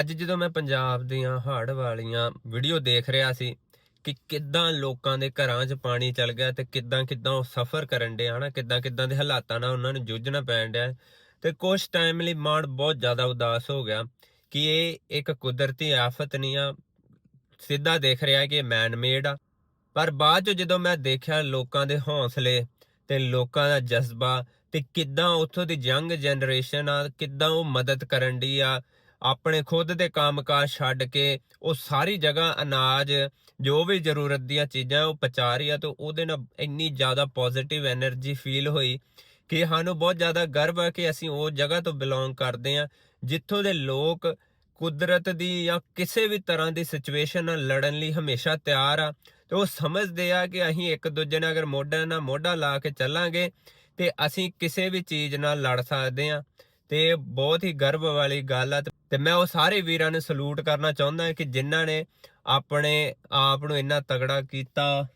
ਅੱਜ ਜਦੋਂ ਮੈਂ ਪੰਜਾਬ ਦੀਆਂ ਹੜ੍ਹ ਵਾਲੀਆਂ ਵੀਡੀਓ ਦੇਖ ਰਿਹਾ ਸੀ ਕਿ ਕਿੱਦਾਂ ਲੋਕਾਂ ਦੇ ਘਰਾਂ 'ਚ ਪਾਣੀ ਚਲ ਗਿਆ ਤੇ ਕਿੱਦਾਂ ਕਿੱਦਾਂ ਉਹ ਸਫ਼ਰ ਕਰਨ ਦੇ ਹਨਾ ਕਿੱਦਾਂ ਕਿੱਦਾਂ ਦੇ ਹਾਲਾਤਾਂ ਨਾਲ ਉਹਨਾਂ ਨੂੰ ਜੂਝਣਾ ਪੈਣ ਡਿਆ ਤੇ ਕੁਝ ਟਾਈਮ ਲਈ ਮਾਣ ਬਹੁਤ ਜ਼ਿਆਦਾ ਉਦਾਸ ਹੋ ਗਿਆ ਕਿ ਇਹ ਇੱਕ ਕੁਦਰਤੀ ਆਫਤ ਨਹੀਂ ਆ। ਸਿੱਧਾ ਦੇਖ ਰਿਹਾ ਕਿ ਮੈਨ ਮੇਡ ਆ। ਪਰ ਬਾਅਦ ਚ ਜਦੋਂ ਮੈਂ ਦੇਖਿਆ ਲੋਕਾਂ ਦੇ ਹੌਸਲੇ ਤੇ ਲੋਕਾਂ ਦਾ ਜਜ਼ਬਾ ਤੇ ਕਿੱਦਾਂ ਉੱਥੋਂ ਦੀ ਯੰਗ ਜਨਰੇਸ਼ਨ ਆ, ਕਿੱਦਾਂ ਉਹ ਮਦਦ ਕਰਨ ਦੀ ਆ ਆਪਣੇ ਖੁਦ ਦੇ ਕੰਮ ਕਾਜ ਛੱਡ ਕੇ ਉਹ ਸਾਰੀ ਜਗ੍ਹਾ ਅਨਾਜ, ਜੋ ਵੀ ਜ਼ਰੂਰਤ ਦੀਆਂ ਚੀਜ਼ਾਂ ਉਹ ਪਹੁੰਚਾ ਰਹੀ ਆ, ਤੇ ਉਹਦੇ ਨਾਲ ਇੰਨੀ ਜ਼ਿਆਦਾ ਪੋਜ਼ਿਟਿਵ એનર્ਜੀ ਫੀਲ ਹੋਈ ਕਿ ਸਾਨੂੰ ਬਹੁਤ ਜ਼ਿਆਦਾ ਗਰਵ ਹੈ ਕਿ ਅਸੀਂ ਉਹ ਜਗ੍ਹਾ ਤੋਂ ਬਿਲੋਂਗ ਕਰਦੇ ਆ, ਜਿੱਥੋਂ ਦੇ ਲੋਕ ਕੁਦਰਤ ਦੀ ਜਾਂ ਕਿਸੇ ਵੀ ਤਰ੍ਹਾਂ ਦੀ ਸਿਚੁਏਸ਼ਨ ਨਾਲ ਲੜਨ ਲਈ ਹਮੇਸ਼ਾ ਤਿਆਰ ਆ, ਤੇ ਉਹ ਸਮਝਦੇ ਆ ਕਿ ਅਸੀਂ ਇੱਕ ਦੂਜੇ ਨਾਲ ਅਗਰ ਮੋਢਾ ਨਾਲ ਮੋਢਾ ਲਾ ਕੇ ਚੱਲਾਂਗੇ, ਤੇ ਅਸੀਂ ਕਿਸੇ ਵੀ ਚੀਜ਼ ਨਾਲ ਲੜ ਸਕਦੇ ਆ, ਤੇ ਬਹੁਤ ਹੀ ਗਰਵ ਵਾਲੀ ਗੱਲ ਆ ਤੇ ਮੈਂ ਉਹ ਸਾਰੇ ਵੀਰਾਂ ਨੂੰ ਸਲੂਟ ਕਰਨਾ ਚਾਹੁੰਦਾ ਕਿ ਜਿਨ੍ਹਾਂ ਨੇ ਆਪਣੇ ਆਪ ਨੂੰ ਇੰਨਾ ਤਗੜਾ ਕੀਤਾ